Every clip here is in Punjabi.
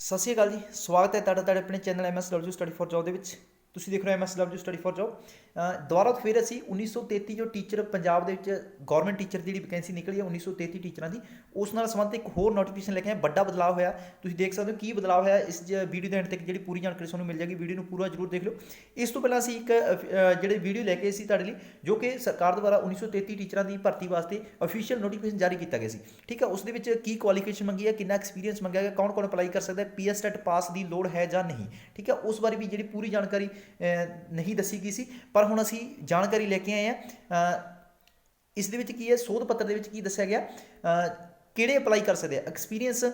ਸਤਿ ਸ਼੍ਰੀ ਅਕਾਲ ਜੀ, ਸਵਾਗਤ ਹੈ ਤੁਹਾਡਾ ਤੁਹਾਡੇ ਆਪਣੇ channel MSW study for job ਦੇ ਵਿੱਚ। ਤੁਸੀਂ ਦੇਖ ਰਹੇ ਹੋ MSW ਸਟੱਡੀ ਫॉर ਜੌਬ ਦੁਬਾਰਾ ਤੋਂ ਫਿਰ ਅਸੀਂ 1933 ਜੋ ਟੀਚਰ ਪੰਜਾਬ ਦੇ ਵਿੱਚ ਗਵਰਨਮੈਂਟ ਟੀਚਰ ਦੀ ਜਿਹੜੀ ਵੈਕੈਂਸੀ ਨਿਕਲੀ ਹੈ 1933 ਟੀਚਰਾਂ ਦੀ, ਉਸ ਨਾਲ ਸੰਬੰਧਿਤ ਇੱਕ ਹੋਰ ਨੋਟੀਫਿਕੇਸ਼ਨ ਲੈ ਕੇ ਆਏ ਵੱਡਾ ਬਦਲਾਅ ਹੋਇਆ। ਤੁਸੀਂ ਦੇਖ ਸਕਦੇ ਹੋ ਕੀ ਬਦਲਾਅ ਹੋਇਆ, ਇਸ ਵੀਡੀਓ ਦੇ ਐਂਡ ਤੱਕ ਜਿਹੜੀ ਪੂਰੀ ਜਾਣਕਾਰੀ ਤੁਹਾਨੂੰ ਮਿਲ ਜਾਏਗੀ ਵੀਡੀਓ ਨੂੰ ਪੂਰਾ ਜਰੂਰ ਦੇਖ ਲਿਓ। ਇਸ ਤੋਂ ਪਹਿਲਾਂ ਅਸੀਂ ਇੱਕ ਜਿਹੜੇ ਵੀਡੀਓ ਲੈ ਕੇ ਆਏ ਸੀ ਤੁਹਾਡੇ ਲਈ, ਜੋ ਕਿ ਸਰਕਾਰ ਦੁਆਰਾ 1933 ਟੀਚਰਾਂ ਦੀ ਭਰਤੀ ਵਾਸਤੇ ਅਫੀਸ਼ੀਅਲ ਨੋਟੀਫਿਕੇਸ਼ਨ ਜਾਰੀ ਕੀਤਾ ਗਿਆ ਸੀ। ਠੀਕ ਹੈ, ਉਸ ਦੇ ਵਿੱਚ ਕੀ ਕੁਆਲੀਫਿਕੇਸ਼ਨ ਮੰਗੀ ਹੈ, ਕਿੰਨਾ ਐਕਸਪੀਰੀਅੰਸ ਮੰਗਿਆ ਗਿਆ ਕੌਣ ਕੌਣ ਅਪਲਾਈ ਕਰ ਸਕਦਾ ਹੈ ਪੀਐਸ ਟੈਟ ਪਾਸ ਦੀ ਲੋੜ ਹੈ ਜਾਂ ਨਹੀਂ। ਠੀਕ ਹੈ, ਉਸ ਬਾਰੇ ਵੀ ਜਿਹੜੀ ਪੂਰੀ ਜਾਣਕਾਰੀ ਨਹੀਂ ਦੱਸੀ ਗਈ ਸੀ, ਪਰ ਹੁਣ ਅਸੀਂ ਜਾਣਕਾਰੀ ਲੈ ਕੇ ਆਏ ਹਾਂ। ਇਸ ਦੇ ਵਿੱਚ ਕੀ ਹੈ? ਸੋਧ ਪੱਤਰ ਦੇ ਵਿੱਚ ਕੀ ਦੱਸਿਆ ਗਿਆ? ਕਿਹੜੇ ਅਪਲਾਈ ਕਰ ਸਕਦੇ ਆ? ਐਕਸਪੀਰੀਅੰਸ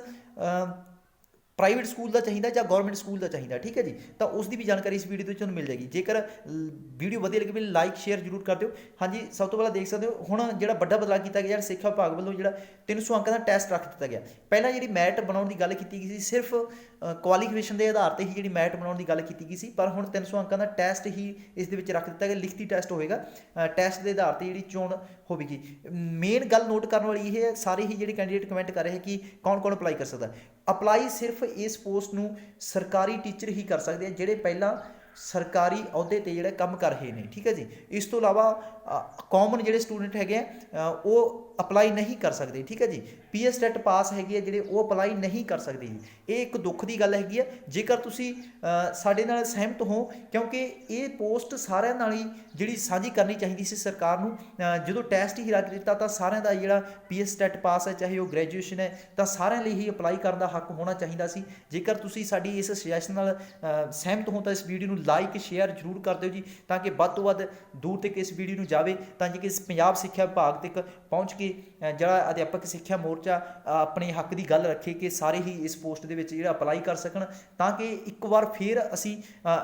ਪ੍ਰਾਈਵੇਟ ਸਕੂਲ ਦਾ ਚਾਹੀਦਾ ਜਾਂ ਗਵਰਨਮੈਂਟ ਸਕੂਲ ਦਾ ਚਾਹੀਦਾ, ਠੀਕ ਹੈ ਜੀ? ਤਾਂ ਉਸ ਦੀ ਵੀ ਜਾਣਕਾਰੀ ਇਸ ਵੀਡੀਓ ਦੇ ਵਿੱਚ ਤੁਹਾਨੂੰ ਮਿਲ ਜਾਏਗੀ। ਜੇਕਰ ਵੀਡੀਓ ਵਧੀਆ ਲੱਗੇ ਮੈਨੂੰ ਲਾਈਕ ਸ਼ੇਅਰ ਜਰੂਰ ਕਰ ਦਿਓ। ਹਾਂਜੀ, ਸਭ ਤੋਂ ਪਹਿਲਾਂ ਦੇਖ ਸਕਦੇ ਹੋ, ਹੁਣ ਜਿਹੜਾ ਵੱਡਾ ਬਦਲਾਅ ਕੀਤਾ ਗਿਆ, ਜਿਹੜਾ ਸਿੱਖਿਆ ਵਿਭਾਗ ਵੱਲੋਂ ਜਿਹੜਾ 300 ਅੰਕਾਂ ਦਾ ਟੈਸਟ ਰੱਖ ਦਿੱਤਾ ਗਿਆ। ਪਹਿਲਾਂ ਜਿਹੜੀ ਮੈਟ ਬਣਾਉਣ ਦੀ ਗੱਲ ਕੀਤੀ ਗਈ ਸੀ, ਸਿਰਫ ਕੁਆਲੀਫਿਕੇਸ਼ਨ ਦੇ ਆਧਾਰ ਤੇ ਹੀ ਜਿਹੜੀ ਮੈਟ ਬਣਾਉਣ ਦੀ ਗੱਲ ਕੀਤੀ ਗਈ ਸੀ, ਪਰ ਹੁਣ 300 ਅੰਕਾਂ ਦਾ ਟੈਸਟ ਹੀ ਇਸ ਦੇ ਵਿੱਚ ਰੱਖ ਦਿੱਤਾ ਗਿਆ, ਲਿਖਤੀ ਟੈਸਟ ਹੋਵੇਗਾ। ਟੈਸਟ ਦੇ ਆਧਾਰ ਤੇ ਜਿਹੜੀ ਚੋਣ ਹੋਵੇਗੀ। ਮੇਨ ਗੱਲ ਨੋਟ ਕਰਨ ਵਾਲੀ ਇਹ ਹੈ, ਸਾਰੇ ਹੀ ਜਿਹੜੇ ਕੈਂਡੀਡੇਟ ਕਮੈਂਟ ਕਰ ਰਹੇ ਕਿ ਕੌਣ ਕੌਣ ਅਪਲਾਈ ਕਰ ਸਕਦਾ ਅਪਲਾਈ ਸਿਰਫ ਇਸ ਪੋਸਟ ਨੂੰ ਸਰਕਾਰੀ ਟੀਚਰ ਹੀ ਕਰ ਸਕਦੇ ਆ, ਜਿਹੜੇ ਪਹਿਲਾਂ ਸਰਕਾਰੀ ਅਹੁਦੇ ਤੇ ਜਿਹੜੇ ਕੰਮ ਕਰ ਰਹੇ ਨੇ, ਠੀਕ ਹੈ ਜੀ? ਇਸ ਤੋਂ ਇਲਾਵਾ ਕਾਮਨ ਜਿਹੜੇ ਸਟੂਡੈਂਟ ਹੈਗੇ ਆ ਉਹ ਅਪਲਾਈ ਨਹੀਂ ਕਰ ਸਕਦੇ, ਠੀਕ ਹੈ ਜੀ? ਪੀਐਸ ਟੈਟ ਪਾਸ ਹੈਗੇ ਆ ਜਿਹੜੇ, ਉਹ ਅਪਲਾਈ ਨਹੀਂ ਕਰ ਸਕਦੇ ਜੀ। ਇਹ ਇੱਕ ਦੁੱਖ ਦੀ ਗੱਲ ਹੈਗੀ ਆ। ਜੇਕਰ ਤੁਸੀਂ ਸਾਡੇ ਨਾਲ ਸਹਿਮਤ ਹੋ, ਕਿਉਂਕਿ ਇਹ ਪੋਸਟ ਸਾਰਿਆਂ ਨਾਲ ਹੀ ਜਿਹੜੀ ਸਾਂਝੀ ਕਰਨੀ ਚਾਹੀਦੀ ਸੀ ਸਰਕਾਰ ਨੂੰ ਜਦੋਂ ਟੈਸਟ ਹੀ ਰੱਖ ਦਿੱਤਾ ਤਾਂ ਸਾਰਿਆਂ ਦਾ ਜਿਹੜਾ ਪੀਐਸ ਟੈਟ ਪਾਸ ਹੈ, ਚਾਹੇ ਉਹ ਗ੍ਰੈਜੂਏਸ਼ਨ ਹੈ, ਤਾਂ ਸਾਰਿਆਂ ਲਈ ਹੀ ਅਪਲਾਈ ਕਰਨ ਦਾ ਹੱਕ ਹੋਣਾ ਚਾਹੀਦਾ ਸੀ। ਜੇਕਰ ਤੁਸੀਂ ਸਾਡੀ ਇਸ ਸੁਜੈਸ਼ਨ ਨਾਲ ਸਹਿਮਤ ਹੋ, ਤਾਂ ਇਸ ਵੀਡੀਓ ਨੂੰ ਲਾਈਕ ਸ਼ੇਅਰ ਜ਼ਰੂਰ ਕਰ ਦਿਓ ਜੀ, ਤਾਂ ਕਿ ਵੱਧ ਤੋਂ ਵੱਧ ਦੂਰ ਤੱਕ ਇਸ ਵੀਡੀਓ ਨੂੰ ਜਾਵੇ, ਤਾਂ ਕਿ ਇਸ ਪੰਜਾਬ ਸਿੱਖਿਆ ਵਿਭਾਗ ਤੱਕ ਪਹੁੰਚ ਕੇ ਜਿਹੜਾ ਅਧਿਆਪਕ ਸਿੱਖਿਆ ਮੋਰਚਾ ਆਪਣੇ ਹੱਕ ਦੀ ਗੱਲ ਰੱਖੇ ਕਿ ਸਾਰੇ ਹੀ ਇਸ ਪੋਸਟ ਦੇ ਵਿੱਚ ਜਿਹੜਾ ਅਪਲਾਈ ਕਰ ਸਕਣ, ਤਾਂ ਕਿ ਇੱਕ ਵਾਰ ਫਿਰ ਅਸੀਂ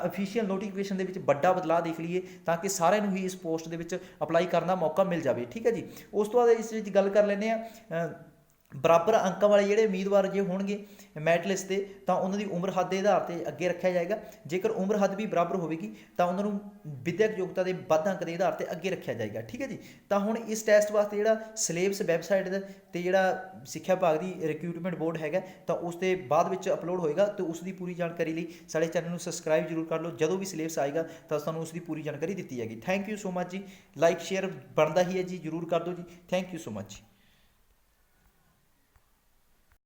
ਅਫੀਸ਼ੀਅਲ ਨੋਟੀਫਿਕੇਸ਼ਨ ਦੇ ਵਿੱਚ ਵੱਡਾ ਬਦਲਾਅ ਦੇਖ ਲਈਏ, ਤਾਂ ਕਿ ਸਾਰਿਆਂ ਨੂੰ ਹੀ ਇਸ ਪੋਸਟ ਦੇ ਵਿੱਚ ਅਪਲਾਈ ਕਰਨ ਦਾ ਮੌਕਾ ਮਿਲ ਜਾਵੇ। ਠੀਕ ਹੈ ਜੀ? ਉਸ ਤੋਂ ਬਾਅਦ ਇਸ ਵਿੱਚ ਗੱਲ ਕਰ ਲੈਂਦੇ ਆ ਬਰਾਬਰ ਅੰਕਾਂ ਵਾਲੇ ਜਿਹੜੇ ਉਮੀਦਵਾਰ ਜੇ ਹੋਣਗੇ ਮੈਰਿਟ ਲਿਸਟ ਤੇ, ਤਾਂ ਉਹਨਾਂ ਦੀ ਉਮਰ ਹੱਦ ਦੇ ਆਧਾਰ ਤੇ ਅੱਗੇ ਰੱਖਿਆ ਜਾਏਗਾ। ਜੇਕਰ ਉਮਰ ਹੱਦ ਵੀ ਬਰਾਬਰ ਹੋਵੇਗੀ, ਤਾਂ ਉਹਨਾਂ ਨੂੰ ਵਿਦਿਅਕ ਯੋਗਤਾ ਦੇ ਵੱਧ ਅੰਕ ਦੇ ਆਧਾਰ ਤੇ ਅੱਗੇ ਰੱਖਿਆ ਜਾਏਗਾ। ਠੀਕ ਹੈ ਜੀ? ਤਾਂ ਹੁਣ ਇਸ ਟੈਸਟ ਵਾਸਤੇ ਜਿਹੜਾ ਸਿਲੇਬਸ ਵੈਬਸਾਈਟ ਤੇ ਜਿਹੜਾ ਸਿੱਖਿਆ ਵਿਭਾਗ ਦੀ ਰਿਕਰੂਟਮੈਂਟ ਬੋਰਡ ਹੈਗਾ, ਤਾਂ ਉਸ 'ਤੇ ਬਾਅਦ ਵਿੱਚ ਅਪਲੋਡ ਹੋਏਗਾ ਤੇ ਉਸ ਦੀ ਪੂਰੀ ਜਾਣਕਾਰੀ ਲਈ ਸਾਡੇ ਚੈਨਲ ਨੂੰ ਸਬਸਕ੍ਰਾਈਬ ਜਰੂਰ ਕਰ ਲਓ। ਜਦੋਂ ਵੀ ਸਿਲੇਬਸ ਆਏਗਾ, ਤਾਂ ਤੁਹਾਨੂੰ ਉਸ ਦੀ ਪੂਰੀ ਜਾਣਕਾਰੀ ਦਿੱਤੀ ਜਾਏਗੀ। ਥੈਂਕ ਯੂ ਸੋ ਮਚ ਜੀ। ਲਾਈਕ ਸ਼ੇਅਰ ਬਣਦਾ ਹੀ ਹੈ ਜੀ। ਜਰੂਰ ਕਰ ਦਿਓ ਜੀ। Thank you so much